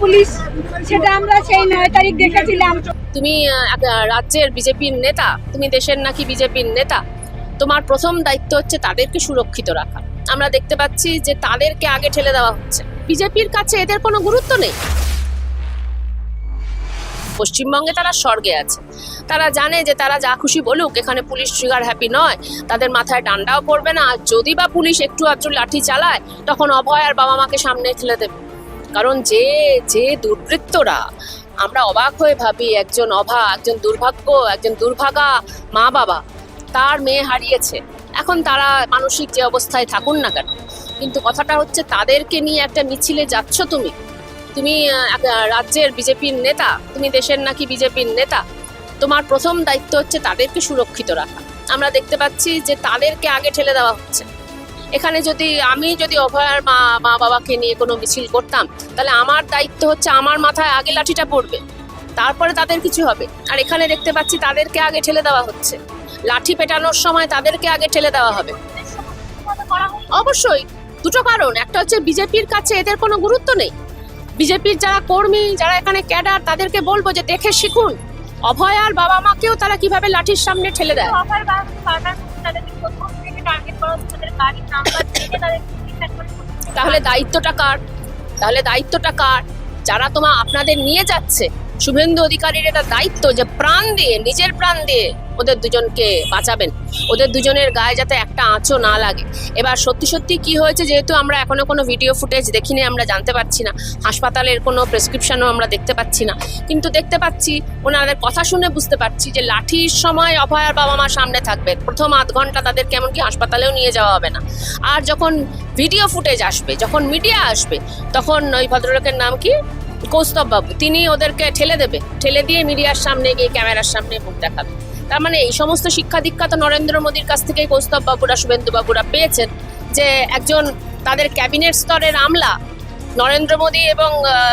Police, সেটা আমরা সেই নয় তারিখ দেখেছিলাম। তুমি রাজ্যের বিজেপির নেতা, তুমি দেশের নাকি বিজেপির নেতা, তোমার প্রথম দায়িত্ব হচ্ছে তাদেরকে সুরক্ষিত রাখা। আমরা দেখতে পাচ্ছি যে তাদেরকে আগে ঠেলে দেওয়া হচ্ছে। বিজেপির কাছে এদের কোনো গুরুত্ব নেই। পশ্চিমবঙ্গে তারা স্বর্গে আছে। তারা জানে যে তারা যা খুশি বলুক, এখানে পুলিশ ট্রিগার হ্যাপি নয়। তাদের মাথায় ডান্ডাও পড়বে না। আর যদি বা পুলিশ একটু আধটু লাঠি চালায়, তখন অভয় আর বাবা মাকে সামনে ঠেলে দেবে। কারণ যে যে দুর্বৃত্তরা, আমরা অবাক হয়ে ভাবি একজন অভা একজন দুর্ভাগ্য, একজন দুর্ভাগা মা বাবা তার মেয়ে হারিয়েছে। এখন তারা মানসিক যে অবস্থায় থাকুন না কেন? কিন্তু কথাটা হচ্ছে, তাদেরকে নিয়ে একটা মিছিলে যাচ্ছ তুমি? তুমি রাজ্যের বিজেপির নেতা, তুমি দেশের নাকি বিজেপির নেতা? তোমার প্রথম দায়িত্ব হচ্ছে তাদেরকে সুরক্ষিত রাখা। আমরা দেখতে পাচ্ছি যে তাদেরকে আগে ঠেলে দেওয়া হচ্ছে। এখানে যদি আমি যদি অভয়ার মা মা বাবাকে নিয়ে কোনো মিছিল করতাম, তাহলে আমার দায়িত্ব হচ্ছে আমার মাথায় আগে লাঠিটা পড়বে। তারপরে তাদের কিছু হবে। আর এখানে দেখতে পাচ্ছি তাদেরকে আগে ঠেলে দেওয়া হচ্ছে। লাঠি পেটানোর সময় তাদেরকে আগে ঠেলে দেওয়া হবে। অবশ্যই, দুটো কারণ। একটা হচ্ছে বিজেপির কাছে এদের কোনো গুরুত্ব নেই। বিজেপির যারা কর্মী, যারা এখানে ক্যাডার, তাদেরকে বলব যে দেখে শিখুন। অভয় আর বাবা মাকেও তারা কীভাবে লাঠির সামনে ঠেলে দেয়। তাহলে দায়িত্বটা কার? তাহলে দায়িত্বটা কার? যারা তোমা আপনাদের নিয়ে যাচ্ছে, শুভেন্দু অধিকারীর এটা দায়িত্ব যে প্রাণ দিয়ে, নিজের প্রাণ দিয়ে ওদের দুজনকে বাঁচাবেন। ওদের দুজনের গায়ে যাতে একটা আঁচও না লাগে। এবার সত্যি সত্যি কি হয়েছে যেহেতু আমরা এখনও কোনো ভিডিও ফুটেজ দেখিনি, আমরা জানতে পারছি না। হাসপাতালের কোনো প্রেসক্রিপশনও আমরা দেখতে পাচ্ছি না। কিন্তু দেখতে পাচ্ছি, ওনাদের কথা শুনে বুঝতে পারছি যে লাঠির সময় অভয়ার বাবা মা সামনে থাকবে প্রথম আধ ঘণ্টা তাদের কেমন কি হাসপাতালেও নিয়ে যাওয়া হবে না। আর যখন ভিডিও ফুটেজ আসবে, যখন মিডিয়া আসবে, তখন ওই ভদ্রলোকের নাম কি? কৌস্তব বাবু, তিনি ওদেরকে ঠেলে দেবে। ঠেলে দিয়ে মিডিয়ার সামনে গিয়ে ক্যামেরার সামনে মুখ দেখাবে। তার মানে এই সমস্ত শিক্ষা দীক্ষা তো নরেন্দ্র মোদীর কাছ থেকেই কৌস্তব বাবুরা, শুভেন্দু বাবুরা পেয়েছেন যে একজন তাদের ক্যাবিনেট স্তরের আমলা নরেন্দ্র মোদী এবং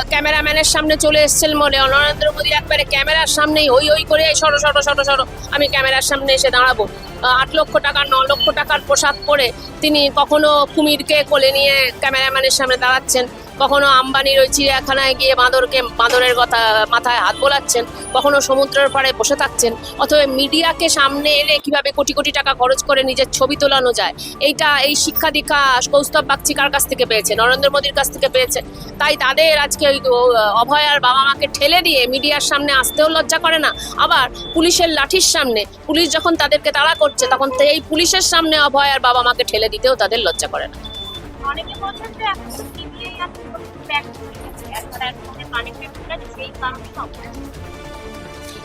ক্যামেরাম্যানের সামনে চলে এসেছেন বলে। নরেন্দ্র মোদী একবারে ক্যামেরার সামনেই ওই ওই করে "এই সরো সরো সরো সরো, আমি ক্যামেরার সামনে এসে দাঁড়াবো। আট লক্ষ টাকার ন লক্ষ টাকার পোশাক পরে তিনি কখনো কুমিরকে কোলে নিয়ে ক্যামেরাম্যানের সামনে দাঁড়াচ্ছেন। কখনো আম্বানির ওই চিড়িয়াখানায় গিয়ে বাঁদরকে, বাঁদরের কথা মাথায় হাত বোলাচ্ছেন, কখনো সমুদ্রের পাড়ে বসে থাকছেন, অথবা মিডিয়াকে সামনে এনে কীভাবে কোটি কোটি টাকা খরচ করে নিজের ছবি তোলানো যায়, এইটা এই শিক্ষা দীক্ষা কৌস্তব বাগচি কার কাছ থেকে পেয়েছে, নরেন্দ্র মোদীর কাছ থেকে পেয়েছে, তাই তাদের আজকে ওই ও- অভয় আর বাবা মাকে ঠেলে দিয়ে মিডিয়ার সামনে আসতেও লজ্জা করে না, আবার পুলিশের লাঠির সামনে, পুলিশ যখন তাদেরকে তাড়া করছে, তখন এই পুলিশের সামনে অভয় আর বাবা মাকে ঠেলে দিতেও তাদের লজ্জা করে না। অনেকে বলছেন যে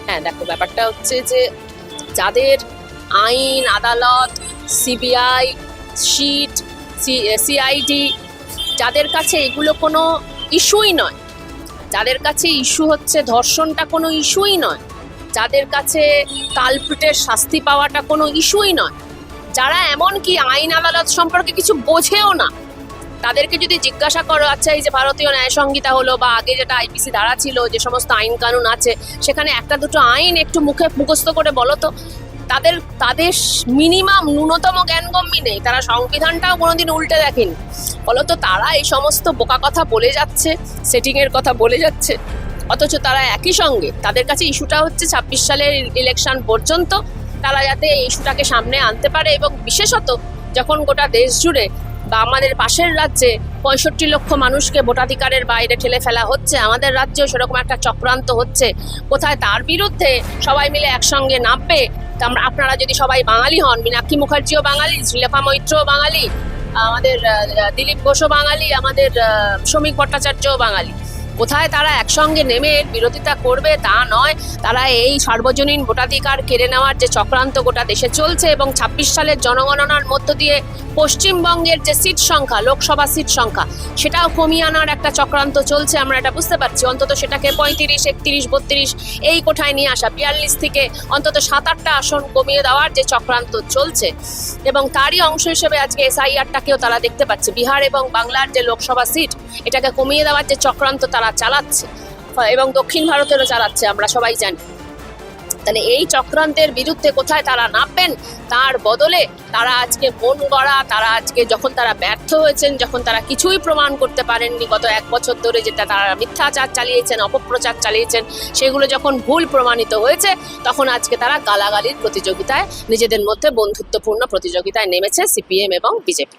হয়ে। দেখো, ব্যাপারটা হচ্ছে যে যাদের আইন, আদালত, সিবিআই শিট সিআইডি, যাদের কাছে এগুলো কোনো ইস্যুই নয়, যাদের কাছে ইস্যু হচ্ছে ধর্ষণটা কোনো ইস্যুই নয়, যাদের কাছে কালপ্রিটের শাস্তি পাওয়াটা কোনো ইস্যুই নয় যারা এমন কি আইন আদালত সম্পর্কে কিছু বোঝেও না, তাদেরকে যদি জিজ্ঞাসা করো আচ্ছা এই যে ভারতীয় ন্যায় সংহিতা হলো বা আগে যেটা আইপিসি ধারা ছিল, যে সমস্ত আইন কানুন আছে, সেখানে একটা দুটো আইন একটু মুখে মুখস্থ করে বলো তো? তাদের তাদের মিনিমাম ন্যূনতম জ্ঞানগম্যি নেই, তারা সংবিধানটাও কোনোদিন উল্টে দেখেনি। ফলত তারা এই সমস্ত বোকা কথা বলে যাচ্ছে সেটিংয়ের কথা বলে যাচ্ছে। অথচ তারা একই সঙ্গে তাদের কাছে ইস্যুটা হচ্ছে ছাব্বিশ সালের ইলেকশন পর্যন্ত তারা যাতে এই ইস্যুটাকে সামনে আনতে পারে এবং বিশেষত যখন গোটা দেশ জুড়ে বা আমাদের পাশের রাজ্যে পঁয়ষট্টি লক্ষ মানুষকে ভোটাধিকারের বাইরে ঠেলে ফেলা হচ্ছে, আমাদের রাজ্যেও সেরকম একটা চক্রান্ত হচ্ছে, কোথায় তার বিরুদ্ধে সবাই মিলে একসঙ্গে নামবে? তা আমরা, আপনারা যদি সবাই বাঙালি হন, মীনাক্ষী মুখার্জিও বাঙালি শ্রীলেখা মৈত্রও বাঙালি, আমাদের দিলীপ ঘোষও বাঙালি, আমাদের শ্রমিক ভট্টাচার্যও বাঙালি। কোথায় তারা একসঙ্গে নেমে বিরোধিতা করবে তা নয়। তারা এই সার্বজনীন ভোটাধিকার কেড়ে নেওয়ার যে চক্রান্ত গোটা দেশে চলছে এবং ছাব্বিশ সালের জনগণনার মধ্য দিয়ে পশ্চিমবঙ্গের যে সিট সংখ্যা, লোকসভা সিট সংখ্যা, সেটাও কমিয়ে আনার একটা চক্রান্ত চলছে। আমরা এটা বুঝতে পারছি। অন্তত সেটাকে পঁয়ত্রিশ, একত্রিশ, বত্রিশ এই কোঠায় নিয়ে আসা, বিয়াল্লিশ থেকে অন্তত সাত আটটা আসন কমিয়ে দেওয়ার যে চক্রান্ত চলছে এবং তারই অংশ হিসেবে আজকে এসআইআরটাকেও তারা দেখতে পাচ্ছে। বিহার এবং বাংলার যে লোকসভা সিট, এটাকে কমিয়ে দেওয়ার যে চক্রান্ত তারা চালাচ্ছে। এবং দক্ষিণ ভারতেরও চালাচ্ছে, আমরা সবাই জানি। তাহলে এই চক্রান্তের বিরুদ্ধে কোথায় তারা নামবেন, তার বদলে তারা আজকে মন গড়া, তারা আজকে যখন তারা ব্যর্থ হয়েছেন, যখন তারা কিছুই প্রমাণ করতে পারেননি, গত এক বছর ধরে যেটা তারা মিথ্যাচার চালিয়েছেন, অপপ্রচার চালিয়েছেন, সেগুলো যখন ভুল প্রমাণিত হয়েছে, তখন আজকে তারা গালাগালির প্রতিযোগিতায় নিজেদের মধ্যে বন্ধুত্বপূর্ণ প্রতিযোগিতায় নেমেছে সিপিএম এবং বিজেপি।